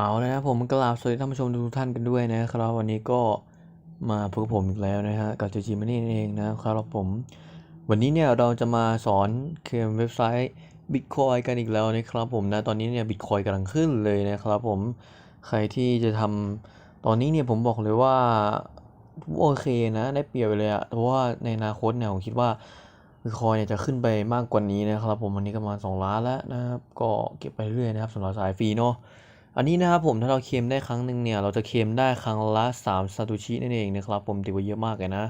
เอาลยนะครับผมกราบสวัสดีท่านผู้ชมทุกท่านกันด้วยนะครับวันนี้ก็มาพบกับผมอีกแล้วนะฮะกับเจจีมันนี่เองนะครับผม วันนี้เนี่ยเราจะมาสอนเคมเว็บไซต์ Bitcoin กันอีกแล้วนะครับผมนะตอนนี้เนี่ย Bitcoin กำลังขึ้นเลยนะครับผมใครที่จะทำตอนนี้เนี่ยผมบอกเลยว่าโอเคนะได้เปรียบไปเลยอะเพราะว่าในอนาคตเนี่ยผมคิดว่า Bitcoin เนี่ยจะขึ้นไปมากกว่านี้นะครับผมวันนี้ก็ประมาณ2ล้านแล้วนะครับก็เก็บไปเรื่อยนะครับสำหรับสายฟรีเนาะ อันนี้นะครับผมถ้าเราเคมได้ครั้งหนึ่งเนี่ยเราจะเคมได้ครั้งละ3ซาโตชินั่นเองนะครับผมถือว่าเยอะมากเลยนะ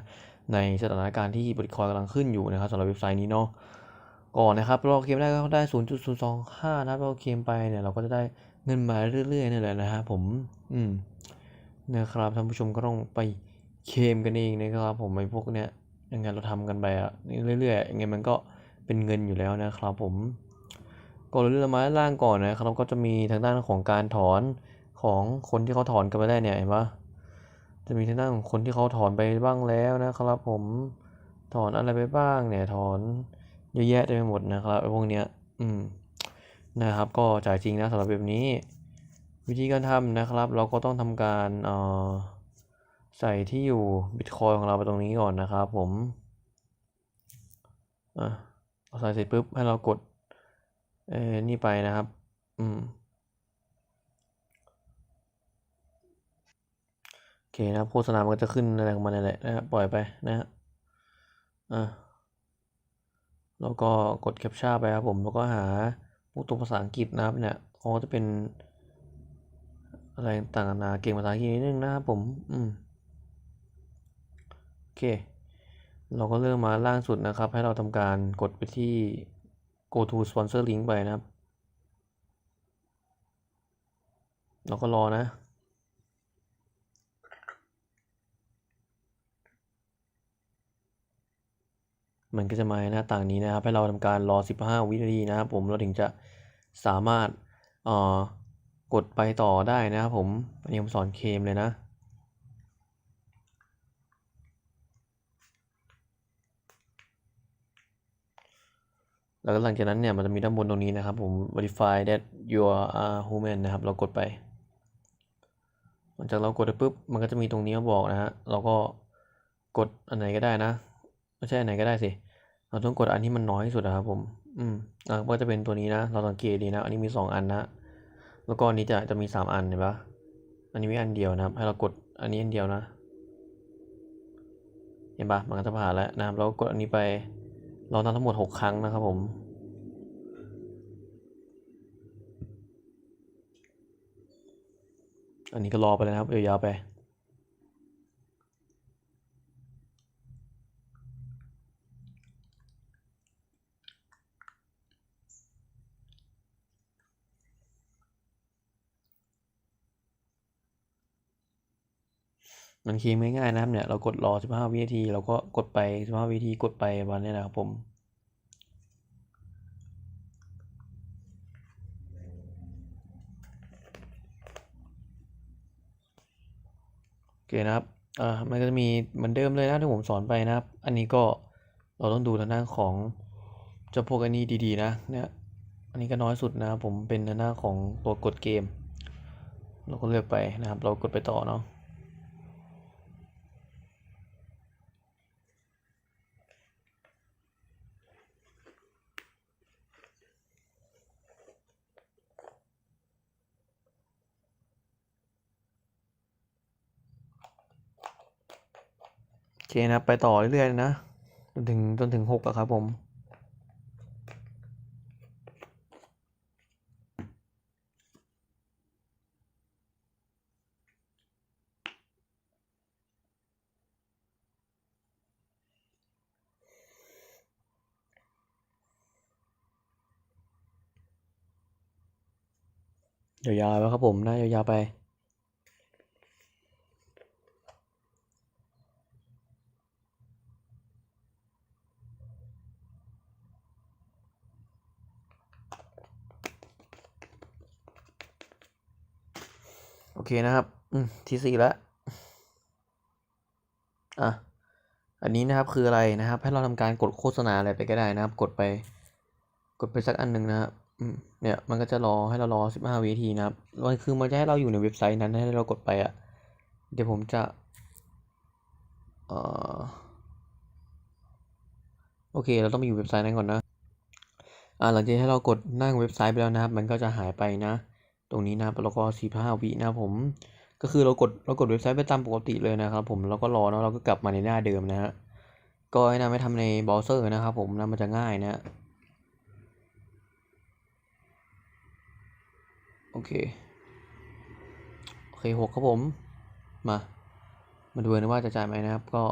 ในสถานการณ์ที่บิตคอยกำลังขึ้นอยู่นะครับสำหรับเว็บไซต์นี้เนาะก่อนนะครับเราเคมได้ก็ได้ 0.025นะครับเราเคมไปเนี่ยเราก็จะได้เงินมาเรื่อยๆนี่แหละนะฮะผมอืมนะครับท่านผู้ชมก็ต้องไปเคมกันเองนะครับผมไอ้พวกเนี้ยยังไงเราทำกันไปอะเรื่อยๆยังไงมันก็เป็นเงินอยู่แล้วนะครับผม ก็เลื่อนมาด้านล่างก่อนนะครับก็จะมีทางด้านของการถอนของคนที่เขาถอนกันไปได้เนี่ยเห็นปะจะมีทางด้านของคนที่เขาถอนไปบ้างแล้วนะครับ ผมถอนอะไรไปบ้างเนี่ยถอนเยอะแยะเต็มไปหมดนะครับไอ้พวกเนี้ยอืมนะครับ ก็จ่ายจริงนะสำหรับแบบนี้ วิธีการทำนะครับ เราก็ต้องทำการเอ่อใส่ที่อยู่บิตคอยของเราไปตรงนี้ก่อนนะครับ ผมอะเราใส่เสร็จปุ๊บให้เรากด เออนี่ไปนะครับ อืม โอเคนะครับ โฆษณา มันก็จะขึ้นอะไรของมันนั่นแหละนะครับ ปล่อยไปนะฮะอะแล้วก็กดแคปชั่นไปครับผม แล้วก็หาพวกตัวภาษาอังกฤษนะครับ เนี่ยเขาจะเป็น อะไรต่างๆนานาเก่งภาษาอังกฤษนิดนึงนะครับผม อืม โอเค เราก็เริ่มมาล่างสุดนะครับ ให้เราทำการกดไปที่ go to sponsor link ไปนะครับ เราก็รอนะมันก็จะมาหน้าต่างนี้นะครับ ให้เราทำการรอ 15 วินาทีนะครับผมเราถึงจะสามารถอ่อกดไปต่อได้นะครับผมอันนี้ผมสอนเคมเลยนะ แล้วก็หลังจากนั้นเนี่ยมันจะมีด้านบนตรงนี้นะครับผม verify that you are human นะครับ เรากดไป หลังจากเรากดไปปุ๊บ มันก็จะมีตรงนี้มาบอกนะฮะ เราก็กดอันไหนก็ได้นะ ไม่ใช่อันไหนก็ได้สิ เราต้องกดอันที่มันน้อยที่สุดนะครับผม อืมอะก็จะเป็นตัวนี้นะ เราสังเกตดีนะ อันนี้มีสองอันนะ แล้วก็อันนี้จะจะมีสามอันเห็นปะอันนี้มีอันเดียวนะครับ ให้เรากดอันนี้อันเดียวนะ เห็นปะมันก็จะผ่านแล้วนะครับ เรากดอันนี้ไป เราทำทั้งหมดหกครั้งนะครับผมอันนี้ก็รอไปเลยนะครับยาวไป มันคีย์ง่ายๆนะครับเนี่ยเรากดรอ 15 วินาที เราก็กดไป 15 วินาทีกดไปวันนี้นะครับผมโอเคนะครับอ่ามันก็จะมีเหมือนเดิมเลยนะที่ผมสอนไปนะครับ อันนี้ก็เราต้องดูทางด้านของเจ้าพวกอันนี้ดีๆ นะเนี่ยอันนี้ก็น้อยสุดนะครับผมเป็นทางด้านของตัวกดเกม เราก็เลือกไปนะครับ เรากดไปต่อเนาะ เคนะไปต่อเรื่อยๆนะจนถึงจนถึงหกอะครับผมยาวๆไปครับผมนะยาวๆไป อเคนะครับ อืมที่สี่แล้วอะอันนี้นะครับคืออะไรนะครับ ให้เราทำการกดโฆษณาอะไรไปก็ได้นะครับ กดไป กดไปสักอันหนึ่งนะครับอืเนี่ยมันก็จะรอให้เรารอ 15 วินาทีนะครับมันคือมันจะให้เราอยู่ในเว็บไซต์นั้นให้เรากดไปอะเดี๋ยวผมจะเออโอเค เราต้องไปอยู่เว็บไซต์นั้นก่อนนะอ่าหลังจากที่เรากดนั่งเว็บไซต์ไปแล้วนะครับ มันก็จะหายไปนะ ตรงนี้นะครับแล้วก็45วินะครับผมก็คือเรากดเรากดเว็บไซต์ไปตามปกติเลยนะครับ ผมแล้วก็รอเนาะเราก็กลับมาในหน้าเดิมนะฮะก็ให้นำไปทำในเบราว์เซอร์นะครับ ผมนะมันจะง่ายนะโอเคโอเคหกครับผมมามาดูนะว่าจะจ่ายไหมนะครับ ก็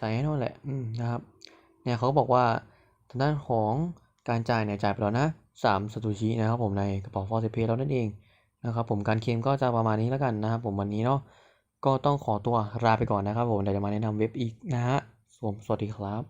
จ่ายให้เท่านั้นแหละอืมนะครับเนี่ยเขาก็บอกว่าทางด้านของการจ่ายเนี่ยจ่ายไปแล้วนะสามสตูชินะครับผมในกระเป๋าฟอร์เซเพแล้วนั่นเอง นะครับผมการเคลมก็จะประมาณนี้แล้วกันนะครับผมวันนี้เนาะก็ต้องขอตัวลาไปก่อนนะครับผมเดี๋ยวจะมาแนะนำเว็บอีกนะฮะผมสวัสดีครับ